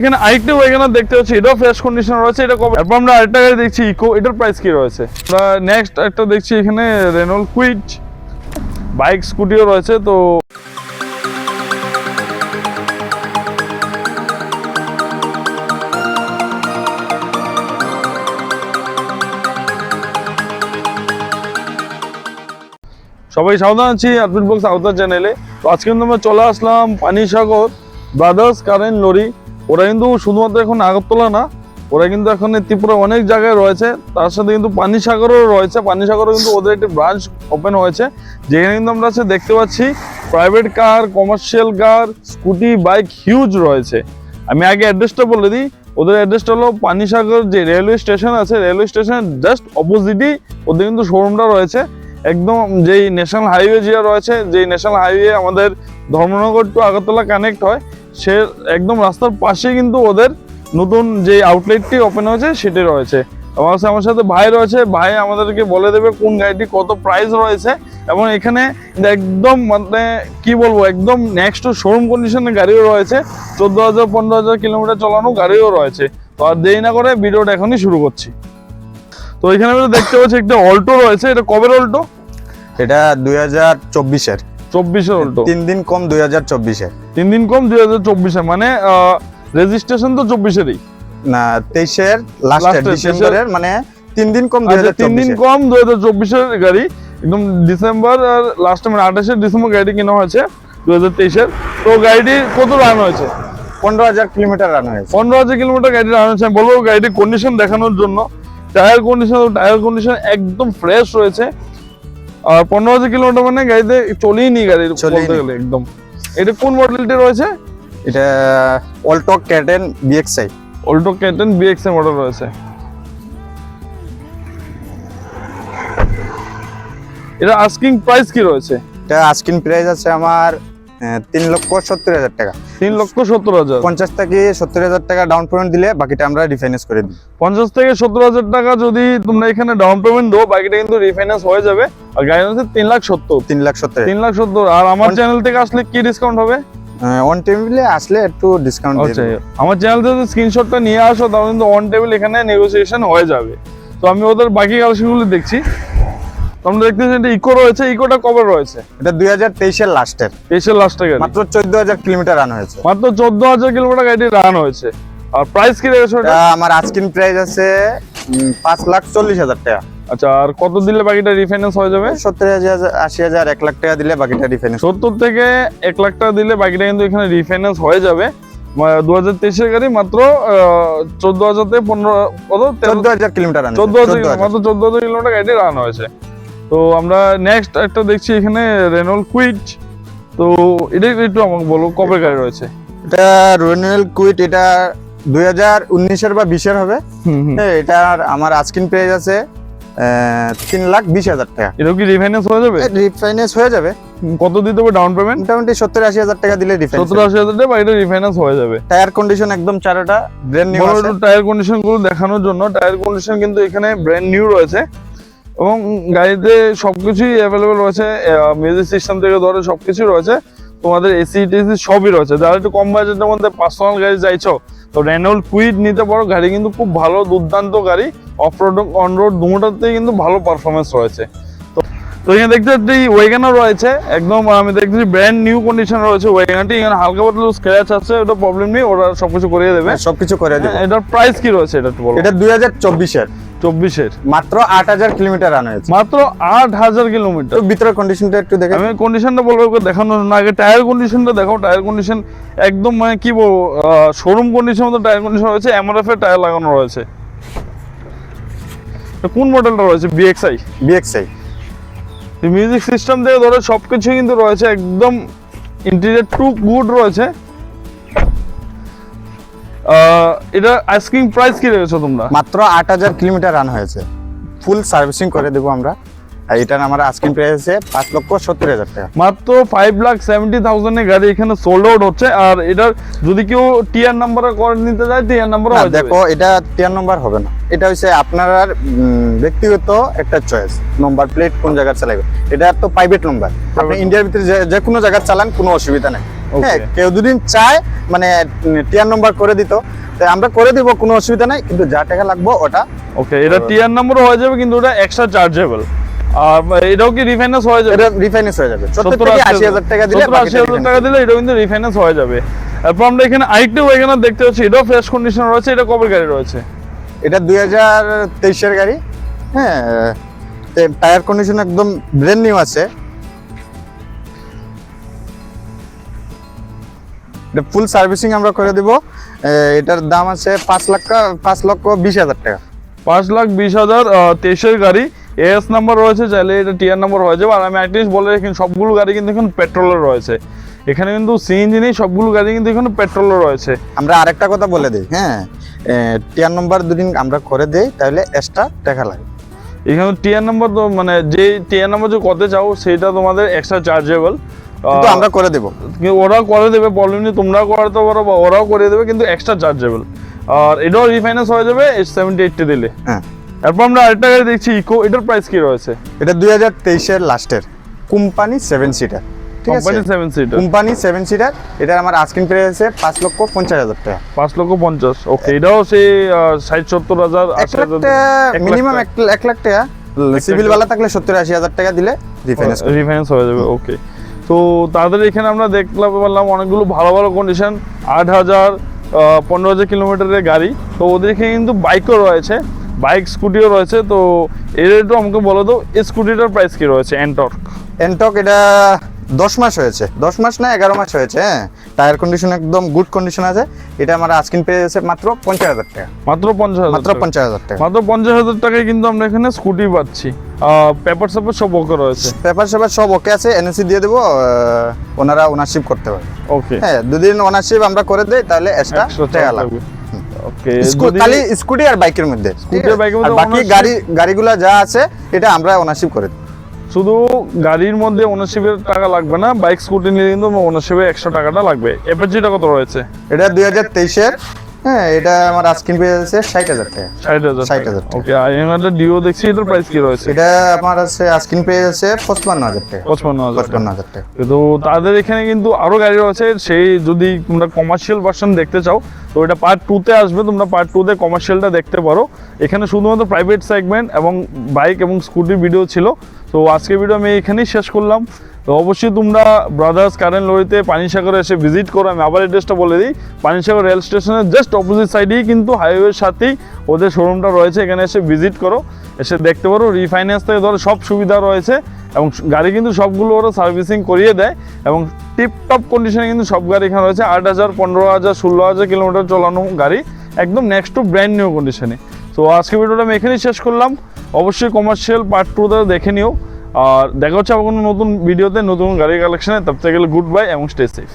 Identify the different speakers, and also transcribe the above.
Speaker 1: এখানে আরেকটা ওয়েগানার দেখতে পাচ্ছি, এটাও ফ্রেশ কন্ডিশন রয়েছে, এটা কবে? তারপর আমরা আরেকটা গাড়ি দেখছি ইকো এটার প্রাইস কি রয়েছে? আমরা নেক্সট একটা দেখছি এখানে রেনল কুইট বাইক স্কুটিও রয়েছে, তো সবাই সাবধান আছি আরপিট বক্স আওতার চ্যানেলে তো আজকে কিন্তু আমরা চলে আসলাম পানিসাগর ব্রাদার্স কারেন্ট লরি ওরা কিন্তু শুধুমাত্র এখন আগরতলা না, ওরা কিন্তু এখন ত্রিপুরা অনেক জায়গায় রয়েছে। তার সাথে কিন্তু পানিসাগরও রয়েছে। পানিসাগরও কিন্তু ওদের একটি ব্রাঞ্চ ওপেন হয়েছে। যেখানে কিন্তু আমরা দেখতে পাচ্ছি private car commercial car scooty bike huge রয়েছে। আমি আগে অ্যাড্রেসটা বলে দিই। ওদের অ্যাড্রেসটা হলো পানিসাগর যে রেলওয়ে স্টেশন আছে রেলওয়ে স্টেশনের জাস্ট অপোজিটই ওদের কিন্তু শোরুমটা রয়েছে। একদম যেই ন্যাশনাল হাইওয়ে যে রয়েছে, যেই ন্যাশনাল হাইওয়ে আমাদের ধর্মনগর টু আগরতলা কানেক্ট হয়। সে একদম রাস্তার পাশে কিন্তু ওদের নতুন যে আউটলেটটি ওপেন হয়েছে, সেটি রয়েছে। আমার সাথে আমার সাথে ভাই রয়েছে। ভাই আমাদেরকে বলে দেবে কোন গাড়িটি কত প্রাইস রয়েছে এবং এখানে একদম মানে কি বলব, একদম নেক্সট শোরুম কন্ডিশনের গাড়িও রয়েছে। চোদ্দ হাজার পনেরো হাজার কিলোমিটার চালানো গাড়িও রয়েছে। তো আর দেরি না করে ভিডিওটা এখনই শুরু করছি। তো এখানে দেখতে পাচ্ছি একটা অল্টো রয়েছে। এটা কবের অল্টো?
Speaker 2: এটা দুই হাজার চব্বিশের।
Speaker 1: চব্বিশের অল্টো
Speaker 2: তিন দিন কম দুই হাজার চব্বিশের
Speaker 1: তিন দিন কম দুই হাজার চব্বিশে মানে রেজিস্ট্রেশন তো চব্বিশেরই।
Speaker 2: না তেইশের লাস্টের ডিসেম্বরের মানে তিন দিন কম
Speaker 1: আচ্ছা তিন দিন কম দুই হাজার চব্বিশের গাড়ি একদম ডিসেম্বর আর লাস্ট মানে আঠাশে ডিসেম্বর গাড়িটি কেনা হয়েছে দুই হাজার তেইশের। তো গাড়িটি কত রান হয়েছে?
Speaker 2: পনেরো হাজার কিলোমিটার রান হয়েছে।
Speaker 1: পনেরো হাজার কিলোমিটার গাড়ি রান হয়েছে। আমি বলব গাড়িটির কন্ডিশন দেখানোর জন্য। টায়ার কন্ডিশন টায়ার কন্ডিশন একদম ফ্রেশ রয়েছে। আর পনেরো হাজার কিলোমিটার মানে গাড়িতে চলেই নি গাড়ি বলতে গেলে একদম। এটা কোন মডেলটি রয়েছে?
Speaker 2: এটা Alto K ten VXI
Speaker 1: Alto K ten VXI model রয়েছে। এটা আস্কিং প্রাইস কি রয়েছে?
Speaker 2: এটা আস্কিং প্রাইস আছে আমার তিন লক্ষ সত্তর হাজার টাকা।
Speaker 1: তিন লক্ষ সত্তর হাজার।
Speaker 2: পঞ্চাশ থেকে সত্তর হাজার টাকা ডাউন পেমেন্ট দিলে বাকিটা আমরা রিফাইন্যান্স করে দিই।
Speaker 1: পঞ্চাশ থেকে সত্তর হাজার টাকা যদি তোমরা এখানে ডাউন পেমেন্ট দাও বাকিটা কিন্তু রিফাইন্যান্স হয়ে যাবে। আর গাড়ি হচ্ছে তিন লাখ সত্তর।
Speaker 2: তিন লাখ সত্তর।
Speaker 1: তিন লাখ সত্তর। আর আমার চ্যানেল থেকে আসলে কি ডিসকাউন্ট হবে?
Speaker 2: অন টেবিলে আসলে একটু ডিসকাউন্ট
Speaker 1: আচ্ছা আমার চ্যানেল থেকে স্ক্রিনশটটা নিয়ে আসো তাহলে কিন্তু অন টেবিল এখানে নেগোসিয়েশন হয়ে যাবে। তো আমি ওদের বাকি কালেকশনগুলো দেখছি। তো আমরা দেখতেছি এটা ইকো রয়েছে। ইকোটা কবে রয়েছে?
Speaker 2: এটা দুই হাজার তেইশের লাস্টের
Speaker 1: তেইশের লাস্টে গাড়ি।
Speaker 2: মাত্র চোদ্দ হাজার কিলোমিটার রান হয়েছে।
Speaker 1: মাত্র চোদ্দ হাজার কিলোমিটার গাড়িটি রান হয়েছে। আর প্রাইস কি রেখেছো এটা
Speaker 2: আমার আস্কিন প্রাইস আছে পাঁচ লাখ চল্লিশ হাজার টাকা।
Speaker 1: আচ্ছা আর কত দিলে বাকিটা রিফাইন্যান্স হয়ে যাবে?
Speaker 2: সত্তর হাজার আশি হাজার এক লাখ টাকা দিলে বাকিটা রিফাইন্যান্স
Speaker 1: সত্তর থেকে এক লাখ টাকা দিলে বাকিটা কিন্তু এখানে রিফাইন্যান্স হয়ে যাবে। দু হাজার তেইশের গাড়ি মাত্র চোদ্দ হাজার থেকে পনেরো কত?
Speaker 2: চোদ্দ হাজার কিলোমিটার
Speaker 1: চোদ্দ হাজার মাত্র চোদ্দ হাজার কিলোমিটার গাড়ি রান হয়েছে। তো আমরা নেক্সট একটা দেখছি এখানে রেনল কুইট তো এটা একটু আমাকে বলো কবে গাড়ি রয়েছে?
Speaker 2: এটা রোনাল কুইট এটা দুই হাজার উনিশের বা বিশের হবে। হ্যাঁ, এটার আমার আজকিন প্রাইস আছে তিন লাখ বিশ হাজার টাকা।
Speaker 1: এটা কি রিফাইন্যান্স হয়ে যাবে?
Speaker 2: রিফাইন্যান্স হয়ে যাবে।
Speaker 1: কত দিতে হবে ডাউন পেমেন্ট
Speaker 2: মোটামুটি সত্তর আশি হাজার টাকা দিলে রিফাইন্যান্স
Speaker 1: সত্তর আশি হাজার টাকা বাকিটা রিফাইন্যান্স হয়ে যাবে।
Speaker 2: টায়ার কন্ডিশন একদম চারোটা ব্র্যান্ড নিউ
Speaker 1: টায়ার কন্ডিশনগুলো দেখানোর জন্য টায়ার কন্ডিশন কিন্তু এখানে ব্র্যান্ড নিউ রয়েছে। এবং গাড়িতে সবকিছুই অ্যাভেলেবেল রয়েছে মিউজিক সিস্টেম থেকে ধরে সবকিছু রয়েছে। তোমাদের এসি টেসি সবই রয়েছে। যারা একটু কম বাজেটের মধ্যে পার্সোনাল গাড়ি চাইছো তো রেনল কুইড নিতে পারো। গাড়ি কিন্তু খুব ভালো দুর্দান্ত গাড়ি। অফ রোড অন রোড দুটোতেই কিন্তু ভালো পারফরমেন্স রয়েছে। তো তো এখানে দেখতে পাচ্ছি ওয়েগানার রয়েছে। একদম আমি দেখতেছি ব্র্যান্ড নিউ কন্ডিশন রয়েছে ওয়েগানটি এখানে হালকা পাতলা স্ক্র্যাচ আছে ওটা প্রবলেম নেই ওরা সবকিছু করিয়ে দেবে।
Speaker 2: হ্যাঁ, সবকিছু করে দেবো।
Speaker 1: এটার প্রাইস কি রয়েছে? এটা একটু বলো।
Speaker 2: এটা দুই হাজার চব্বিশের।
Speaker 1: চব্বিশের।
Speaker 2: মাত্র আট হাজার কিলোমিটার রান হয়েছে।
Speaker 1: মাত্র আট হাজার কিলোমিটার।
Speaker 2: ভিতরের কন্ডিশনটা একটু দেখে
Speaker 1: আমি কন্ডিশনটা বলব দেখানোর জন্য। আগে টায়ার কন্ডিশনটা দেখো টায়ার কন্ডিশন একদম মানে কি বলব শোরুম কন্ডিশন মতো টায়ার কন্ডিশন রয়েছে এমআরএফ এর টায়ার লাগানো রয়েছে। কোন মডেলটা রয়েছে? বিএক্সআই
Speaker 2: বিএক্সআই
Speaker 1: মিউজিক সিস্টেম থেকে ধরে সবকিছু কিন্তু রয়েছে। একদম ইন্টেরিয়ার টু গুড রয়েছে। এটা আইসক্রিম প্রাইস কি রেখেছো তোমরা?
Speaker 2: মাত্র আট হাজার কিলোমিটার রান হয়েছে। ফুল সার্ভিসিং করে দেবো আমরা। আর এটার আমার আস্কিন প্রাইস আছে পাঁচ লক্ষ সত্তর হাজার টাকা।
Speaker 1: মাত্র ফাইভ লাখ সেভেন্টি থাউজেন্ডের গাড়ি এখানে সোল্ড আউট হচ্ছে। আর এটার যদি কেউ টিআর নাম্বার করে নিতে যায় টিআর নাম্বার
Speaker 2: দেখো এটা টিয়ার নম্বর হবে না। এটা হচ্ছে আপনার ব্যক্তিগত একটা চয়েস নম্বর প্লেট কোন জায়গায় চালাবে এটা তো প্রাইভেট নম্বর আপনি ইন্ডিয়ার ভিতরে যে- কোনো জায়গায় চালান কোনো অসুবিধা নেই. হ্যাঁ কেউ দুদিন চায় মানে টিয়ার নম্বর করে দিত। তাই আমরা করে দিব কোনো অসুবিধা নাই কিন্তু যা টাকা লাগবে ওটা।
Speaker 1: ওকে এটা টিআর নাম্বার হয়ে যাবে কিন্তু ওটা এক্সট্রা চার্জেবল আর এটাও কি রিফাইন্যান্স হয়ে যাবে?
Speaker 2: এটা রিফাইন্যান্স হয়ে যাবে। সত্তর
Speaker 1: সত্তর
Speaker 2: থেকে আশি হাজার টাকা দিলে
Speaker 1: সত্তর আশি হাজার টাকা দিলে এটা কিন্তু রিফাইন্যান্স হয়ে যাবে। তারপর আমরা এখানে আরেকটি ওয়াগনার দেখতে পাচ্ছি এটাও ফ্রেশ কন্ডিশন রয়েছে এটা কবে গাড়ি রয়েছে?
Speaker 2: এটা দুই হাজার তেইশের গাড়ি। হ্যাঁ টায়ার কন্ডিশন একদম ব্রেন নিউ আছে। এটা ফুল সার্ভিসিং আমরা করে দিব। এটার দাম আছে পাঁচ লাখ পাঁচ লক্ষ বিশ হাজার টাকা।
Speaker 1: পাঁচ লাখ বিশ হাজার তেইশের গাড়ি। এস নাম্বার রয়েছে চাইলে এটা টিআর নাম্বার হয়ে যাবে। আর আমি একটা জিনিস বলে রাখি সবগুলো গাড়ি কিন্তু এখন পেট্রোলের রয়েছে। এখানে কিন্তু সিএনজি নেই সবগুলো গাড়ি কিন্তু এখানে পেট্রোলও রয়েছে।
Speaker 2: আমরা আরেকটা কথা বলে দিই হ্যাঁ? টিয়ার নম্বর দুদিন আমরা করে দিই তাহলে এক্সট্রা টাকা লাগে।
Speaker 1: এখানে টিআর নাম্বার তো মানে যে টিআর নাম্বার যে কত চাও সেটা তোমাদের এক্সট্রা চার্জেবল
Speaker 2: কিন্তু আমরা করে দেব।
Speaker 1: ওরা করে দেবে প্রবলেম নেই তোমরাও করাতে পারো বা ওরাও করে দেবে কিন্তু এক্সট্রা চার্জেবল আর এটাও রিফাইন্যান্স হয়ে যাবে সেভেন্টি এইটটি দিলে।
Speaker 2: হ্যাঁ।
Speaker 1: তারপর আমরা আরেকটা গাড়ি দেখছি ইকো এটার প্রাইস কি রয়েছে?
Speaker 2: এটা দুই হাজার তেইশের লাস্টের কোম্পানি সেভেন সিটার ঠিক আছে?
Speaker 1: Company seven seater
Speaker 2: company seven seater এটা আমার আস্কিং প্রাইস আছে পাঁচ লক্ষ পঞ্চাশ হাজার টাকা।
Speaker 1: পাঁচ লক্ষ পঞ্চাশ ওকে এটাও সেই ষাট সত্তর হাজার
Speaker 2: মিনিমাম এক লাখ টাকা সিভিল বালা থাকলে সত্তর আশি হাজার টাকা দিলে রিফাইন্যান্স
Speaker 1: রিফাইন্যান্স হয়ে যাবে ওকে তো তাদের এখানে আমরা দেখলাম পারলাম অনেকগুলো ভালো ভালো কন্ডিশন আট হাজার পনেরো হাজার কিলোমিটারের গাড়ি। তো ওদের এখানে কিন্তু বাইকও রয়েছে বাইক স্কুটিও রয়েছে। তো এর একটু আমাকে বলো তো এই স্কুটিটার প্রাইস কী রয়েছে? এন্টর্ক
Speaker 2: এনটক এটা দশ মাস হয়েছে দশ মাস না এগারো মাস হয়েছে হ্যাঁ। টায়ার কন্ডিশন একদম গুড কন্ডিশন আছে। এটা আমার আস্কিং পেয়ে আছে মাত্র পঞ্চাশ হাজার টাকা।
Speaker 1: মাত্র পঞ্চাশ
Speaker 2: মাত্র পঞ্চাশ হাজার টাকা।
Speaker 1: মাত্র পঞ্চাশ হাজার টাকায় কিন্তু আমরা এখানে স্কুটি পাচ্ছি। পেপার সাপোর সব ওকে রয়েছে।
Speaker 2: পেপার সেপার সব ওকে আছে এনএসি দিয়ে দেবো ওনারা ওনারশিপ করতে পারে।
Speaker 1: ওকে
Speaker 2: হ্যাঁ দুদিন ওনারশিপ আমরা করে দেই তাহলে এক্সট্রা টাকা লাগবে।
Speaker 1: ওকে
Speaker 2: খালি স্কুটি আর বাইকের মধ্যে
Speaker 1: আর মধ্যে
Speaker 2: বাকি গাড়ি গাড়িগুলা যা আছে এটা আমরা ওনারশিপ করে দিই।
Speaker 1: শুধু গাড়ির মধ্যে ওনারশিপের টাকা লাগবে না বাইক স্কুটি নিলে কিন্তু ওনারশিপের একশো টাকাটা লাগবে। এপাচিটা কত রয়েছে?
Speaker 2: এটা দুই হাজার তেইশের হ্যাঁ এটা আমার পেয়ে ষাট হাজার টাকা।
Speaker 1: ষাট হাজার
Speaker 2: 60,000 টাকা।
Speaker 1: ওকে আর এখানে ডিও দেখছি এটার প্রাইস কি রয়েছে?
Speaker 2: এটা আমার আছে আস্কিং পেয়ে আছে পঁচপান্ন হাজার টাকা।
Speaker 1: পঁচপান্ন হাজার
Speaker 2: পঁচপান্ন হাজার টাকা।
Speaker 1: তো তাদের এখানে কিন্তু আরও গাড়ি রয়েছে সেই যদি তোমরা কমার্শিয়াল ভার্সন দেখতে চাও তো এটা পার্ট টুতে আসবে তোমরা পার্ট টুতে কমার্শিয়ালটা দেখতে পারো। এখানে শুধুমাত্র প্রাইভেট সেগমেন্ট এবং বাইক এবং স্কুটির ভিডিও ছিল। তো আজকের ভিডিও আমি এখানেই শেষ করলাম। তো অবশ্যই তোমরা ব্রাদার্স কারেন্ট লরিতে পানিসাগরে এসে ভিজিট করো, আমি আবার অ্যাড্রেসটা বলে দিই। পানিসাগর রেল স্টেশনের জাস্ট অপোজিট সাইডেই কিন্তু হাইওয়ের সাথেই ওদের শোরুমটা রয়েছে, এখানে এসে ভিজিট করো। এসে দেখতে পারো রিফাইন্যান্স থেকে ধরো সব সুবিধা রয়েছে এবং গাড়ি কিন্তু সবগুলো ওরা সার্ভিসিং করিয়ে দেয় এবং টিপ টপ কন্ডিশনে কিন্তু সব গাড়ি এখানে রয়েছে। আট হাজার, পনেরো হাজার, ষোলো হাজার কিলোমিটার চলানো গাড়ি, একদম নেক্সট টু ব্র্যান্ড নিউ কন্ডিশনে তো আজকে ভিডিওটা আমি এখানেই শেষ করলাম। অবশ্যই কমার্শিয়াল পার্ট টুতে দেখে নিও। আর দেখা হচ্ছে আবার কোনো নতুন ভিডিওতে নতুন গাড়ির কালেকশনে তার থেকে গেলে গুড বাই এবং স্টে সেফ